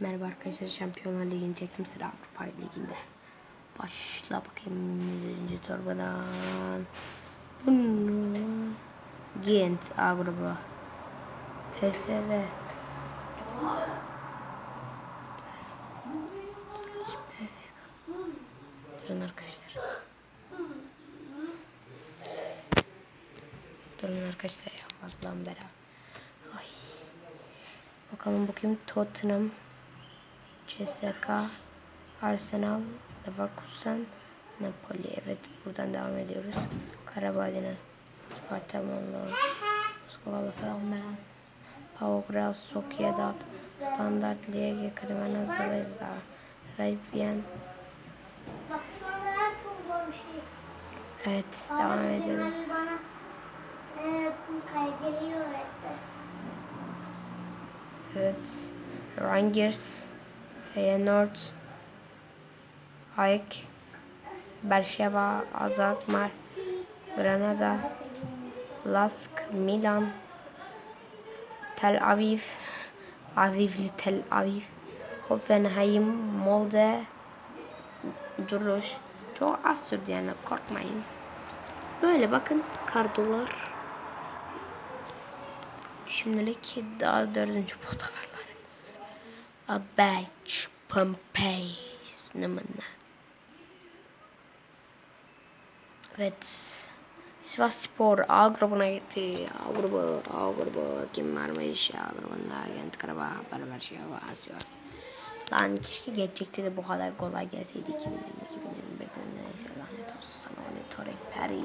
Merhaba arkadaşlar Şampiyonlar Ligi'ni çektim sıra Avrupa Ligi'nde. Başla bakayım birinci torbadan. Bunu Gent A grubu. PSV. Durun arkadaşlar. Durun arkadaşlar ya Allah'ım beraber. Ay. Bakalım bakayım Tottenham, CSK, Arsenal, Leverkusen, Napoli. Evet buradan devam ediyoruz. Karabağ Dinamo, Sparta Monlo, Moskova Palmera, Pavograd, Sokiedat, Standard Liege, Kremena Zvezda, Raybian. Bak şu anda çok zor bir şey. Evet devam ediyoruz. Bana e, kaygıyı öğretti. Evet. Rangers, Feyenoord, Ajax, Berşeva, Azakmar, Granada, Lask, Milan, Tel Aviv, Avivli Tel Aviv, Hoffenheim, Molde, Duruş. Çok az sürdü yani korkmayın. Böyle bakın kardolar. Şimdilik daha dördüncü poda var. A batch Pompeii numune. Evet. Sivas Spor A grubuna gitti. A grubu, A grubu kim varmış? A grubunda Gent Karabağ, Berber Şeva, Sivas. Lan keşke geçecekti de bu kadar kolay gelseydi 2020 2021'de neyse lanet olsun sana monitoring Perry.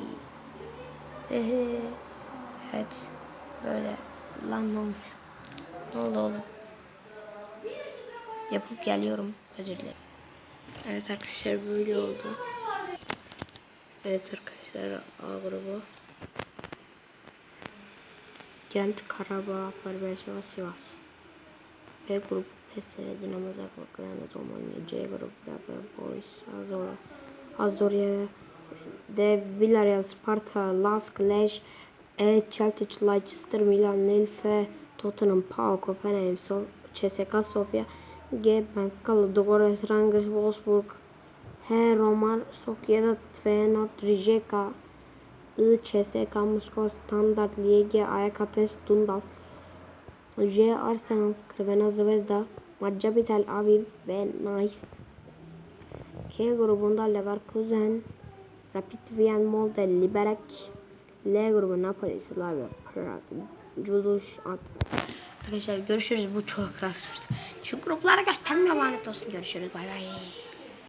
Ehe. Evet. Böyle. Lan? Ne oldu oğlum? Yapıp geliyorum. Özür dilerim. Evet arkadaşlar böyle oldu. Evet arkadaşlar A grubu. Gent, Karabağ, Berberşeva, Sivas. B grubu PSV, Dinamo Zagreb, Granada, Romanya. C grubu Braga, Boys, Azora. Azoria, D Villarreal, Sparta, Lask, Lech, E Celtic, Leicester, Milan, Lille, F Tottenham, PAOK, so CSKA Sofia, G Benfica, Ludogorets, Rangers, Wolfsburg, H Roma, Sokiedat, Feyenoord, Rijeka, I CSKA Moskova, Standard Liege, Ajax Athens, Dundal, J Arsenal, Crvena Zvezda, Maccabi Tel Aviv ve Nice. K grubunda Leverkusen, Rapid Wien, Molde, Liberec, L grubu Napoli, Slavia, Prag, Juduş, Arkadaşlar görüşürüz. Bu çok az sürdü. Şu gruplara göstermiyor lanet olsun. Görüşürüz. Bay bay.